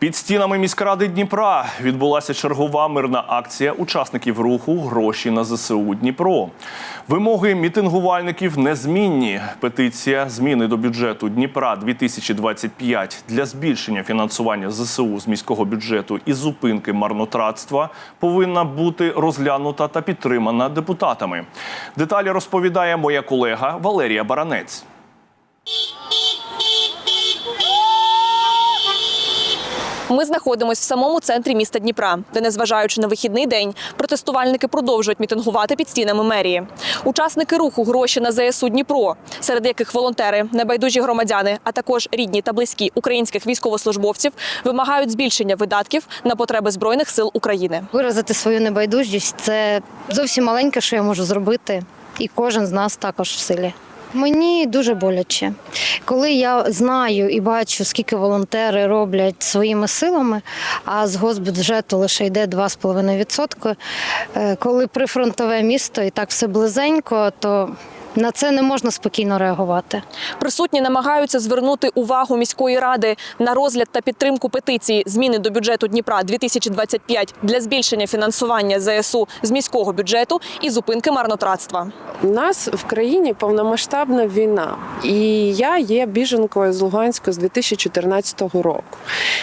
Під стінами міськради Дніпра відбулася чергова мирна акція учасників руху Гроші на ЗСУ Дніпро. Вимоги мітингувальників незмінні. Петиція зміни до бюджету Дніпра 2025 для збільшення фінансування ЗСУ з міського бюджету і зупинки марнотратства повинна бути розглянута та підтримана депутатами. Деталі розповідає моя колега Валерія Баранець. Ми знаходимося в самому центрі міста Дніпра, де, незважаючи на вихідний день, протестувальники продовжують мітингувати під стінами мерії. Учасники руху гроші на ЗСУ Дніпро, серед яких волонтери, небайдужі громадяни, а також рідні та близькі українських військовослужбовців, вимагають збільшення видатків на потреби збройних сил України. Виразити свою небайдужість це зовсім маленьке, що я можу зробити, і кожен з нас також в силі. Мені дуже боляче. Коли я знаю і бачу, скільки волонтери роблять своїми силами, а з госбюджету лише йде 2,5%, е, коли прифронтове місто і так все близенько, то на це не можна спокійно реагувати. Присутні намагаються звернути увагу міської ради на розгляд та підтримку петиції зміни до бюджету Дніпра 2025 для збільшення фінансування ЗСУ з міського бюджету і зупинки марнотратства. У нас в країні повномасштабна війна, і я є біженкою з Луганську з 2014 року.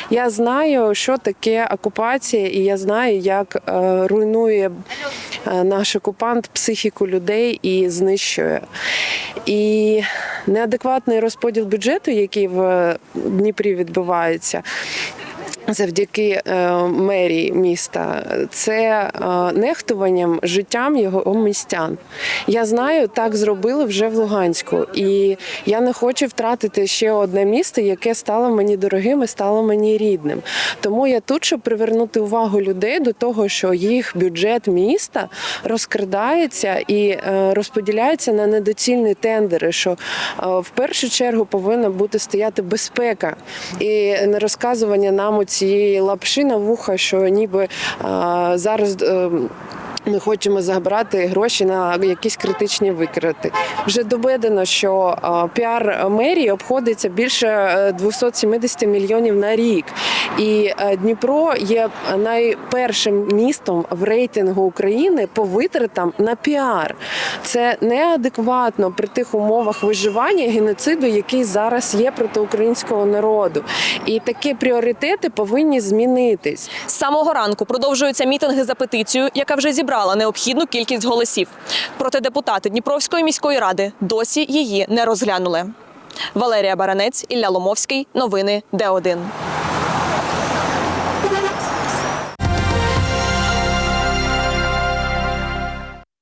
Я знаю, що таке окупація, і я знаю, як е, руйнує наш окупант психіку людей і знищує. І неадекватний розподіл бюджету, який в Дніпрі відбувається. Завдяки е, мерії міста, це е, нехтуванням життям його містян. Я знаю, так зробили вже в Луганську, і я не хочу втратити ще одне місто, яке стало мені дорогим і стало мені рідним. Тому я тут, щоб привернути увагу людей до того, що їх бюджет міста розкрадається і е, розподіляється на недоцільні тендери. Що в першу чергу повинна бути стояти безпека і не розказування нам цієї лапши на вуха, що ніби зараз. Е, ми хочемо забрати гроші на якісь критичні викрити. Вже доведено, що піар мерії обходиться більше е, 270 мільйонів на рік. І е, Дніпро є найпершим містом в рейтингу України по витратам на піар. Це неадекватно при тих умовах виживання геноциду, який зараз є проти українського народу. І такі пріоритети повинні змінитись. З самого ранку продовжуються мітинги за петицію, яка вже зібрала необхідну кількість голосів. Проте депутати Дніпровської міської ради досі її не розглянули. Валерія Баранець, Ілля Ломовський. Новини Д1.